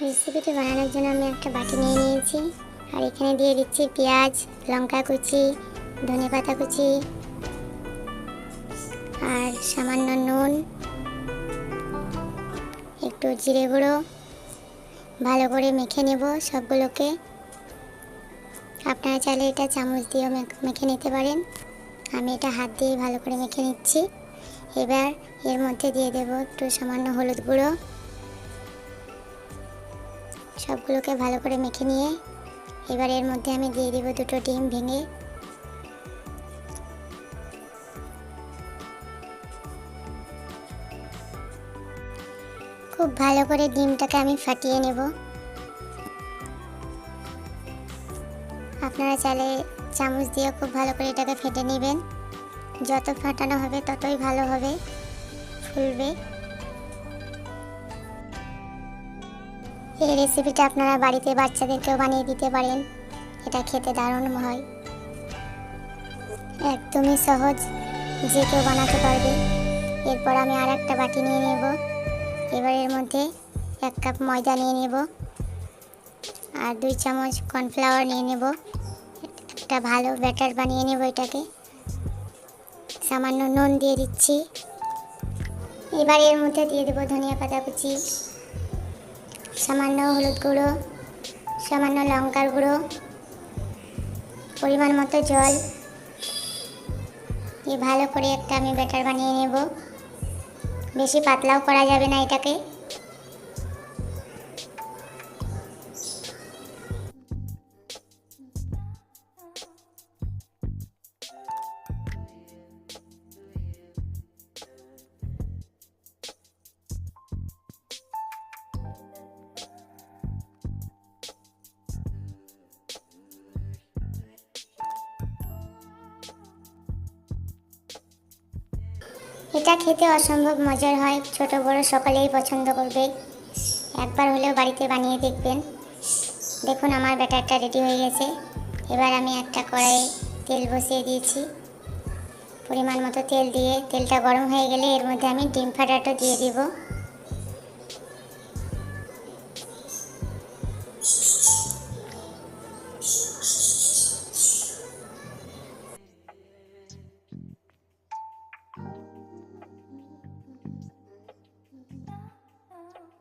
রেসিপিটি বানানোর জন্য আমি একটা বাটি নিয়ে নিয়েছি। আর এখানে দিয়ে দিচ্ছি পেঁয়াজ, লঙ্কা কুচি, ধনে পাতা কুচি, আর সামান্য নুন, একটু জিরে গুঁড়ো। ভালো করে মেখে নেব সবগুলোকে। আপনারা চাইলে এটা চামচ দিয়েও মেখ- নিতে পারেন। আমি এটা হাত দিয়ে ভালো করে মেখে নিচ্ছি। এবার এর মধ্যে দিয়ে দেব একটু সামান্য হলুদ গুঁড়ো। সবগুলোকে ভালো করে মেখে নিয়ে এবার এর মধ্যে আমি দিয়ে দিব দুটো ডিম ভেঙে। খুব ভালো করে ডিমটাকে আমি ফাটিয়ে নেব। আপনারা চাইলে চামচ দিয়ে খুব ভালো করে এটাকে ফেটে নেবেন। যত ফাটানো হবে ততই ভালো হবে, ফুলবে। এই রেসিপিটা আপনারা বাড়িতে বাচ্চাদেরকেও বানিয়ে দিতে পারেন। এটা খেতে দারুণ হয়। একদমই সহজ, যে কেউ বানাতে পারবে। এরপর আমি আর একটা বাটি নিয়ে নেব। এবার এর মধ্যে এক কাপ ময়দা নিয়ে নেব। আর দুই চামচ কর্নফ্লাওয়ার নিয়ে নেব। একটা ভালো ব্যাটার বানিয়ে নেব এটাকে। সামান্য নুন দিয়ে দিচ্ছি। এবার এর মধ্যে দিয়ে দেবো ধনিয়া পাতা কুচি। সামান্য হলুদ গুঁড়ো, সামান্য লঙ্কার গুঁড়ো, পরিমাণ মতো জল। দিয়ে ভালো করে একটা আমি ব্যাটার বানিয়ে নেব। বেশি পাতলাও করা যাবে না এটাকে। এটা খেতে অসম্ভব মজার হয়। ছোট, বড় সকলেই পছন্দ করবে। একবার হলেও বাড়িতে বানিয়ে দেখবেন। দেখুন আমার ব্যাটারটা রেডি হয়ে গেছে। এবার আমি একটা কড়াইয়ে তেল বসিয়ে দিয়েছি। পরিমাণ মতো তেল দিয়ে তেলটা গরম হয়ে গেলে এর মধ্যে আমি ডিম ফাটাটা দিয়ে দিব।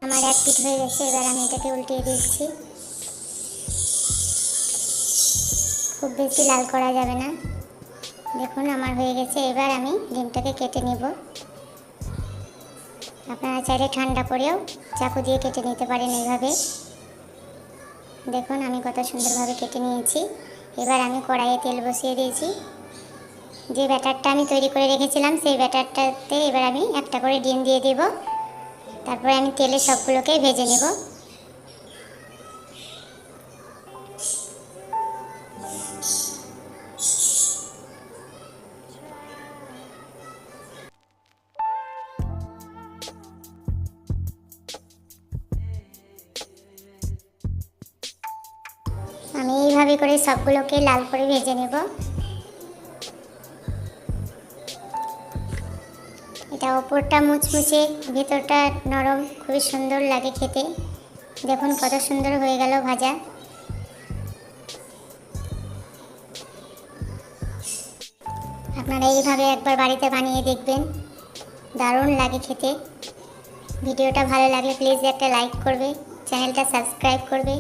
আমার এক পিঠ হয়ে গেছে, এবার আমি এটাকে উল্টিয়ে দিচ্ছি। খুব বেশি লাল করা যাবে না। দেখুন, আমার হয়ে গেছে, এবার আমি ডিমটাকে কেটে নেব। আপনারা চাইলে ঠান্ডা করেও চাকু দিয়ে কেটে নিতে পারেন এইভাবে। দেখুন, আমি কত সুন্দরভাবে কেটে নিয়েছি। এবার আমি কড়াইয়ে তেল বসিয়ে দিয়েছি। যে ব্যাটারটা আমি তৈরি করে রেখেছিলাম, সেই ব্যাটারটাতে এবার আমি একটা করে ডিম দিয়ে দেবো। তারপরে আমি তেলে সবগুলোকে ভেজে নেব। আমি এইভাবে করে সবগুলোকে লাল করে ভেজে নেব। এটা ওপরটা মুচমুচে ভেতরটা নরম, খুবই সুন্দর লাগে খেতে। দেখুন কত সুন্দর হয়ে গেল ভাজা। আপনারা এইভাবে একবার বাড়িতে বানিয়ে দেখবেন। দারুণ লাগে খেতে। ভিডিওটা ভালো লাগলে প্লিজ একটা লাইক করবে, চ্যানেলটা সাবস্ক্রাইব করবে।